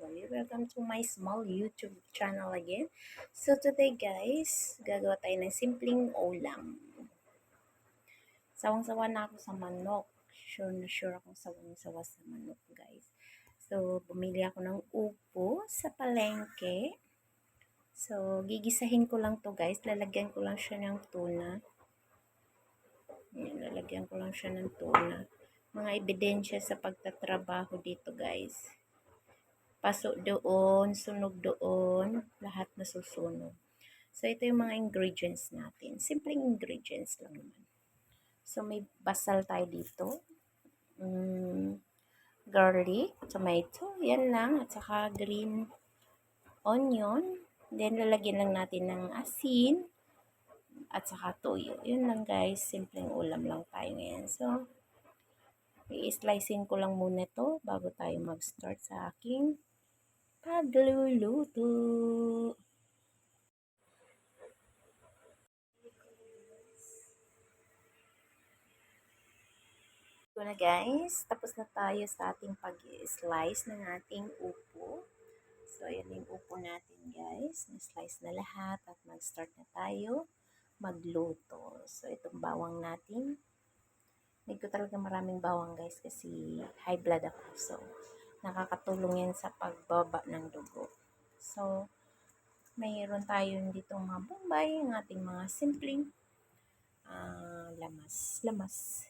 Kawali. Welcome to my small YouTube channel again. So today guys, gagawa tayo ng simpleng ulam. Sawang-sawa na ako sa manok. Sure na sure akong sawang-sawa sa manok guys. So bumili ako ng upo sa palengke. So gigisahin ko lang to guys. Lalagyan ko lang siya ng tuna. Yan, lalagyan ko lang siya ng tuna mga ebidensya sa pagtatrabaho dito guys. Pasok doon, sunog doon, lahat nasusunog. So ito yung mga ingredients natin. Simpleng ingredients lang naman. So may basal tayo dito. Mm, garlic, tomato, yan lang. At saka green onion. Then lalagyan lang natin ng asin at saka toyo. Yun lang guys, simpleng ulam lang tayo ngayon. So, I-slicing ko lang muna to bago tayo mag-start sa aking pagluluto. Ito na guys, tapos na tayo sa ating pag-slice ng ating upo. So, ayan yung upo natin guys. Na-slice na lahat at mag-start na tayo magluto. So, itong bawang natin Need ko talaga maraming bawang guys kasi high blood ako. So, nakakatulong yan sa pagbaba ng dugo. So, mayroon tayo dito mga bombay, ang ating mga simpleng uh, lamas. Lamas.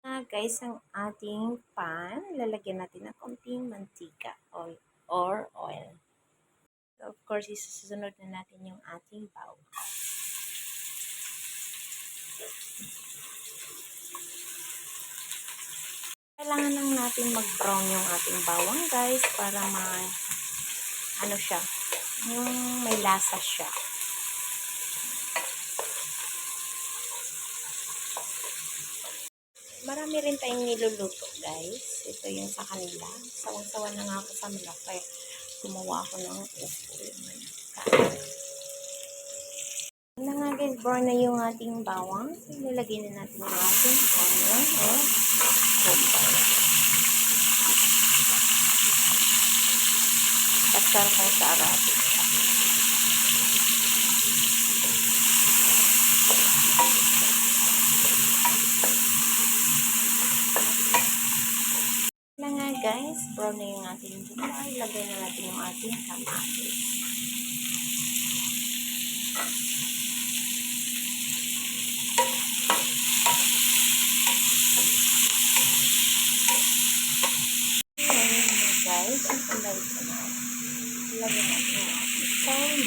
Uh, guys, ang ating pan, lalagyan natin ng konting mantika oil, or oil. So, of course, isusunod na natin yung ating bawang. Kailangan lang natin mag-brown yung ating bawang guys para ma ano siya, yung may lasa siya. Marami rin tayong niluluto guys. Ito yung sa kanila. Sawang-sawa na nga ako sa kaya gumawa ako ng upo. Na nga guys, brown na yung ating bawang. Nilagay na natin yung ating onion or kumpay. Pasar ko sa Arabic. Nga guys, brown na yung ating gulay. Lagay na natin yung ating kamatis. guys, ang kulay ko na. Yung ating phone.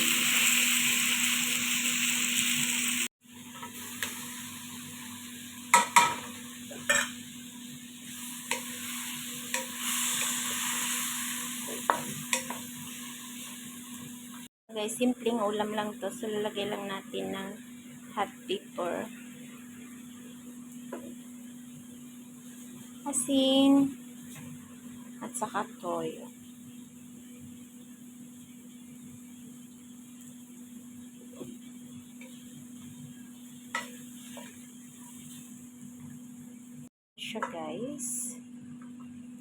Guys, simpleng ulam lang to. So, lalagay lang natin ng hot pepper. Asin at saka toyo. Siya guys.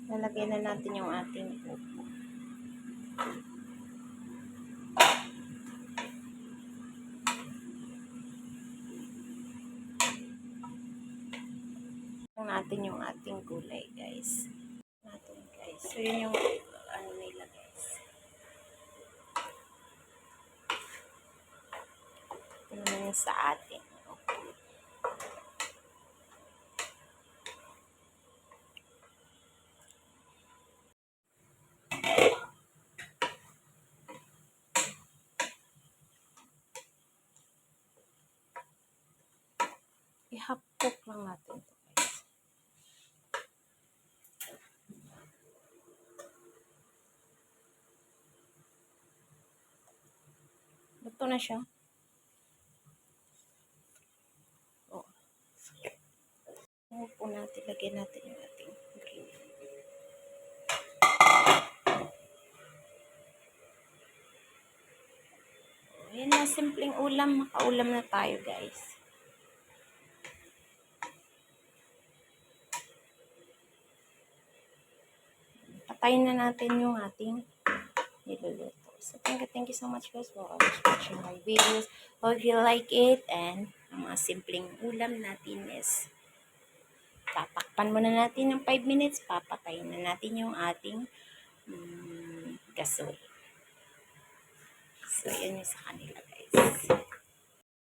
Lalagyan na natin yung ating upo. natin yung ating gulay guys. So, yun yung ano nila guys. Ito naman yung sa atin. Okay. Ihapok lang natin ito. Luto na siya. Oh. Upo natin. Lagyan natin yung ating green. Ayan na, simpleng ulam. Makaulam na tayo, guys. Papatayin na natin yung ating niluluto. So, thank you, thank you so much guys for always watching my videos. Hope you like it and ang mga simpleng ulam natin is tatakpan muna natin ng 5 minutes, papatayin na natin yung ating mm, gasoil. So, yan yung sa kanila guys.